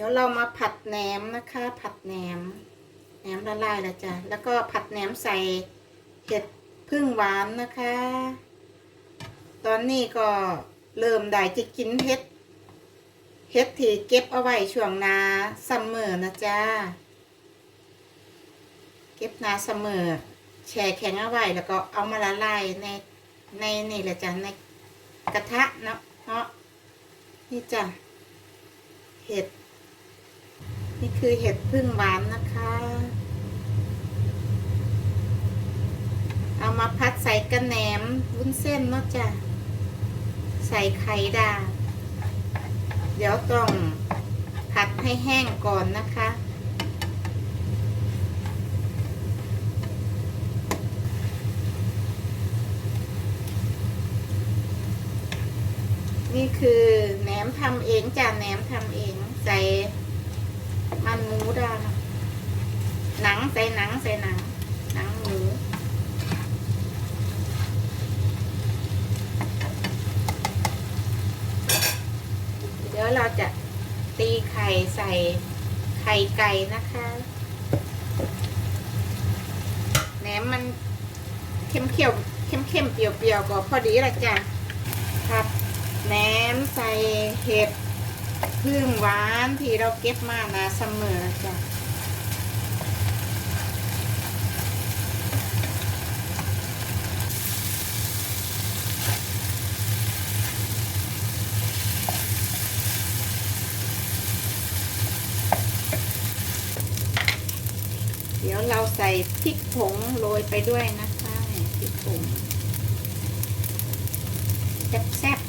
ดี๋ยวเรามาผัดแหนมนะคะ ผัดแหนมแหนมละลายแล้วจ้ะแล้วก็ผัดแหนมใส่เห็ดพึ่งหวานนะคะ ตอนนี้ก็เริ่มได้จะกินเห็ดเห็ดที่เก็บเอาไว้ช่วงนาซัมเมอร์นะจ๊ะเก็บนาซัมเมอร์แช่แข็งเอาไว้แล้วก็เอามาละลายในในนี่แหละจ้ะในกระทะเนาะเนาะนี่จ้ะเห็ด นี่คือเห็ดพึ่งหวานนะคะ เอามาพัดใส่กระแหนมวุ้นเส้นเนาะจ้ะ ใส่ไข่ดาว เดี๋ยวต้องผัดให้แห้งก่อนนะคะนี่คือแหนมทำเองจ้ะแหนมทำเองใส่ มันหมูดาหนังใส่หนังใส่หนัง หนังหมูเดี๋ยวเราจะตีไข่ใส่ไข่ไก่นะคะแหนมมันเข้มเขียวเข้มเข้มๆเปรี้ยวๆก็พอดีละจ้ะครับแหนมใส่เห็ด พึ่งหวานที่เราเก็บมานะเสมอจ้ะเดี๋ยวเราใส่พริกผงโรยไปด้วยนะคะพริกผงแซ่บๆ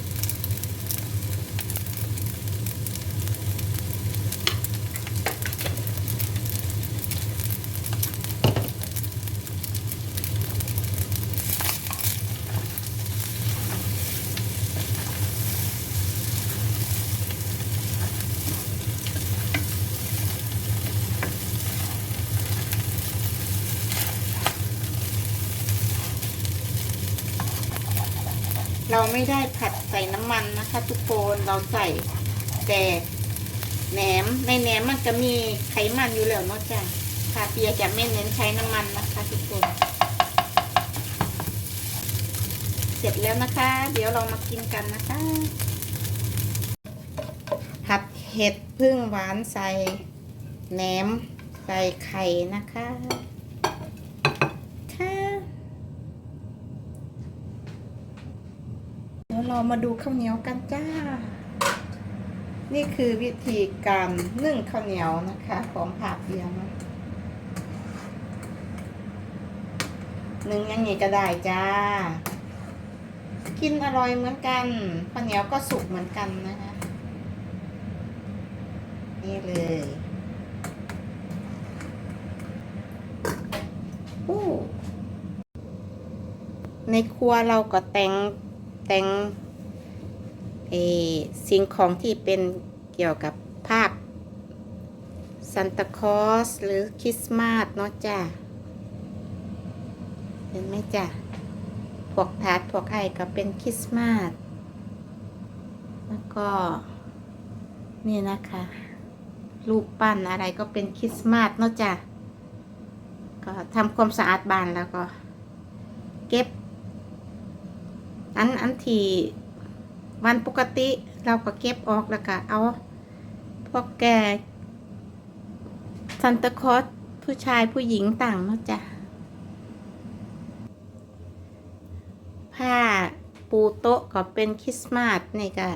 เราไม่ได้ผัดใส่น้ำมันนะคะ ทุกคนเราใส่แต่แหนมในแหนมมันจะมีไขมันอยู่แล้วเนาะจ้ะคาเปียจะไม่เน้นใช้น้ำมันนะคะทุกคน เสร็จแล้วนะคะ เดี๋ยวเรามากินกันนะคะ ผัดเห็ดพึ่งหวานใส่แหนมใส่ไข่นะคะค่ะเดี๋ ยวเรามาดูข้าวเหนียวกันจ้า นี่คือวิธีการนึ่งข้าวเหนียวนะคะ ของผาเปียงนึ่งยังไงก็ได้จ้า กินอร่อยเหมือนกันข้าวเหนียวก็สุกเหมือนกันนะคะ นี่เลยอู้ในครัวเราก็แต่ง แต่งเออสิ่งของที่เป็นเกี่ยวกับภาพซันตาคอสหรือคริสต์มาสเนาะจ้ะเห็นไหมจ้ะพวกทาร์ตพวกไอก็เป็นคริสต์มาสแล้วก็นี่นะคะ รูปปั้นอะไรก็เป็นคริสต์มาสเนาะจ้ะก็ทำความสะอาดบ้านแล้วก็ เก็บ อันอันที่วันปกติเราก็เก็บออกแล้วก็เอาพวกแกซันตาคอสผู้ชายผู้หญิงต่างเนาะจ้ะผ้าปูโต๊ะก็เป็นคริสต์มาสนี่ก็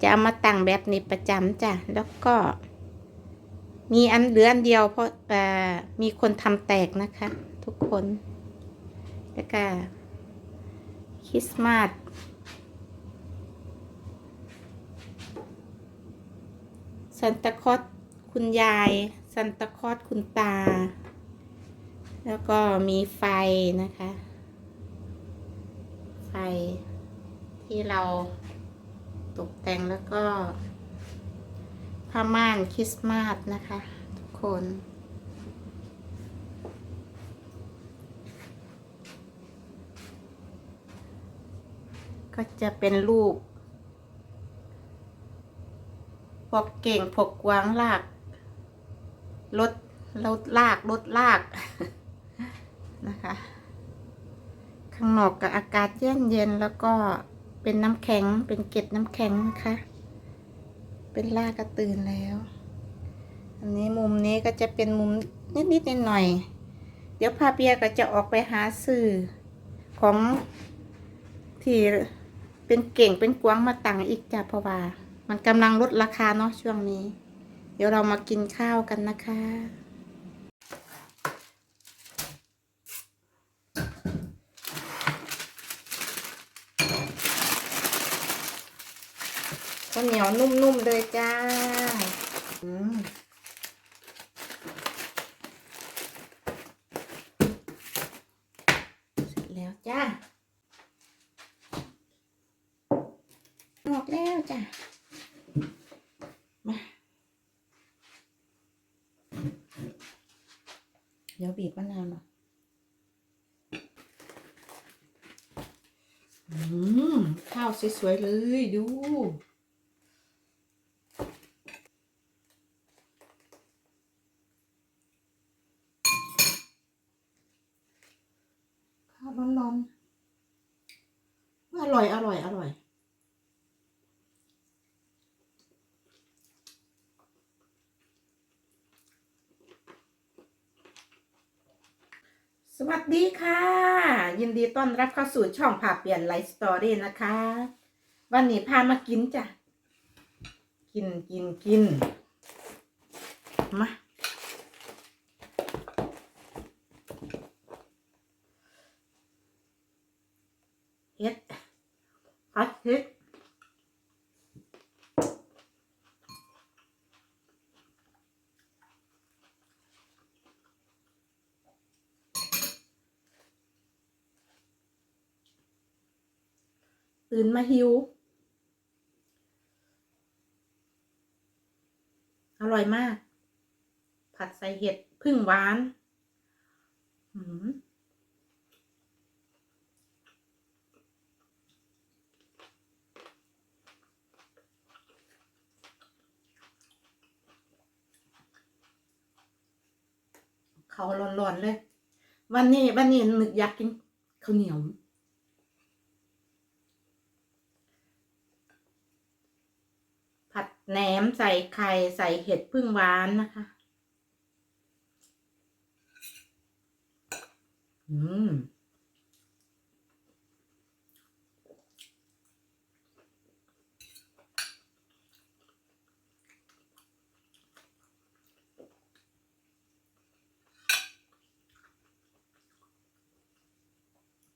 จะเอามาตั้งแบบนี้ประจำจ้ะ แล้วก็ มีอันเหลืออันเดียวเพราะมีคนทำแตกนะคะ ทุกคน แล้วก็ คริสต์มาสซันตาคอสคุณยายซันตาคอสคุณตา แล้วก็มีไฟนะคะ ไฟที่เราตกแต่งแล้วก็ผ้าม่านคริสต์มาสนะคะ ทุกคน ก็จะเป็นรูปพวกเก่งพวกกวางลากรถรถลากรถลากนะคะ ข้างนอกกับอากาศเย็นเย็นๆแล้วก็เป็นน้ำแข็งเป็นเกล็ดน้ำแข็งนะคะ เป็นลากกระตื่นแล้ว อันนี้มุมนี้ก็จะเป็นมุมนิดๆหน่อยๆเดี๋ยวพาเปียก็จะออกไปหาสื่อของที่ เป็นเก่งเป็นกวางมาตั้งอีกจ้ะเพราะว่า มันกำลังลดราคาเนาะช่วงนี้ เดี๋ยวเรามากินข้าวกันนะคะข้าวเหนียวนุ่มๆเลยจ้าอืมเสร็จแล้วจ้าออกแล้ว จ้ะมาเดี๋ยวบีบมะนาวหน่อยอืมข้าวสวยๆเลยดู ข้าวร้อนๆว่าอร่อย อร่อย อร่อย ส วัสดีค่ะ ยินดีต้อนรับเข้าสู่ช่องผ่าเปลี่ยนไลฟ์สตอรี่นะคะ วันนี้พามากินจ้ะ กินกินกินมา เฮ็ดผัดเฮ็ด ตื่นมาหิว อร่อยมาก ผัดใส่เห็ดพึ่งหวานเขาร้อนๆเลย วันนี้วันนี้นึกอยากกินข้าวเหนียว ผัด แหนมใส่ไข่ใส่เห็ดพึ่งหวานนะคะ อืม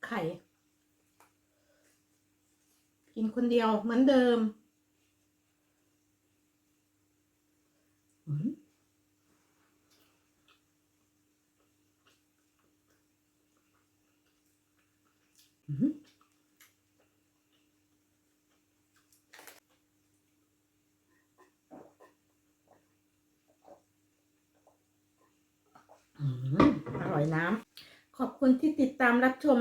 ไข่ กินคนเดียวเหมือนเดิมอืมอืมอืมอร่อย น้ำขอบคุณที่ติดตามรับชม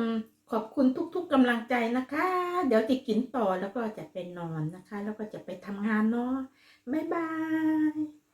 ขอบคุณทุก ๆกำลังใจนะคะ เดี๋ยวจะกินต่อแล้วก็จะไปนอนนะคะ แล้วก็จะไปทำงานเนาะบ๊ายบาย